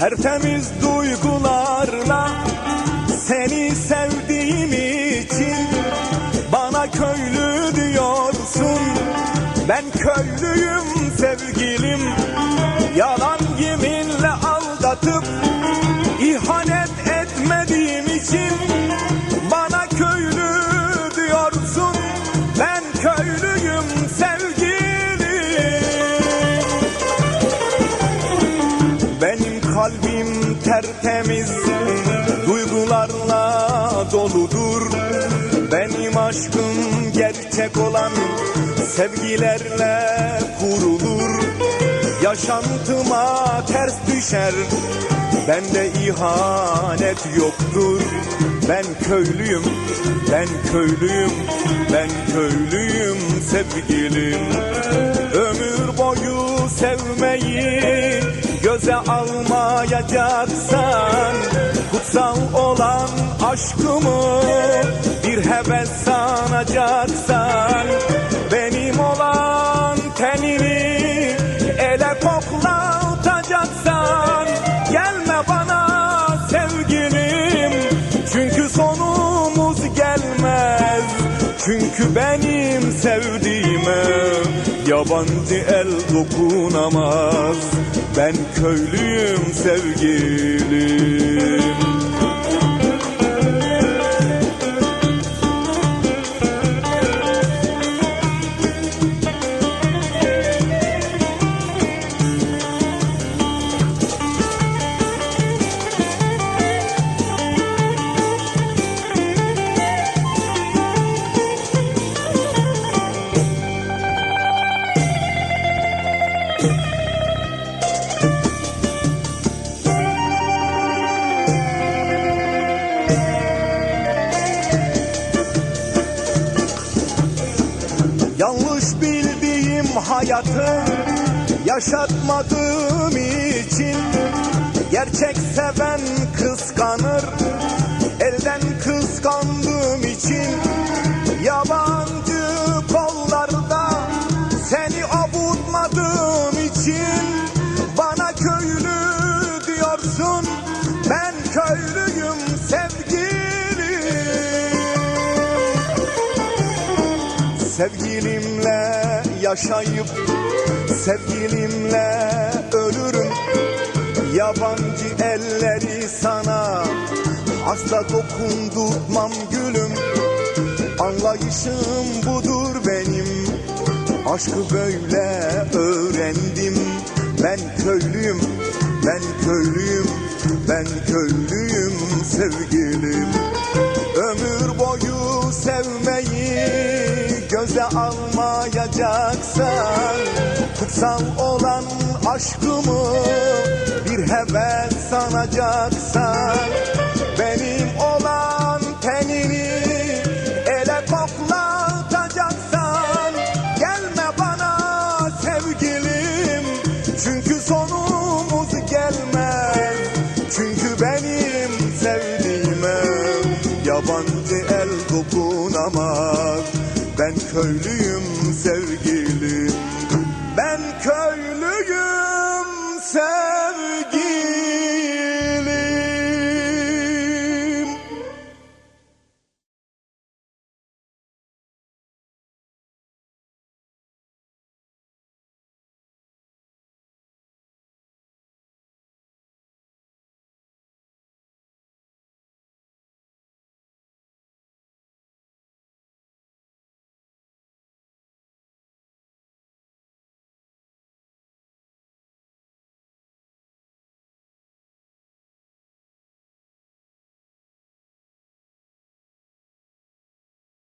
Tertemiz duygularla seni sevdiğim için bana köylü diyorsun. Ben köylüyüm sevgilim. Yalan yeminle aldatıp tertemiz. Duygularla doludur. Benim aşkım gerçek olan Sevgilerle kurulur. Yaşantıma ters düşer. Bende ihanet yoktur. Ben köylüyüm, ben köylüyüm Ben köylüyüm sevgilim. Ömür boyu sevmeyi göze almayacaksan Kutsal olan aşkımı bir heves sanacaksan Benim benim sevdiğime yabancı el dokunamaz. Ben köylüyüm sevgilim hayatı yaşatmadığım için Gerçek seven kıskanır elden kıskandığım için Yabancı kollarda seni avutmadığım için Bana köylü diyorsun ben köylüyüm sevgilim Sevgilimle yaşayıp sevgilimle ölürüm. Yabancı elleri sana asla dokundurtmam gülüm. Anlayışım budur benim Aşkı böyle öğrendim. Ben köylüyüm, ben köylüyüm Ben köylüyüm sevgilim. Ömür boyu sevmeyi göze almayacaksan Kutsal olan aşkımı bir heves sanacaksan Benim olan tenini ele koklatacaksan Gelme bana sevgilim çünkü sonumuz gelmez Çünkü benim sevdiğime yabancı el dokunamaz Ben köylüyüm sevgilim köylüyüm sevgilim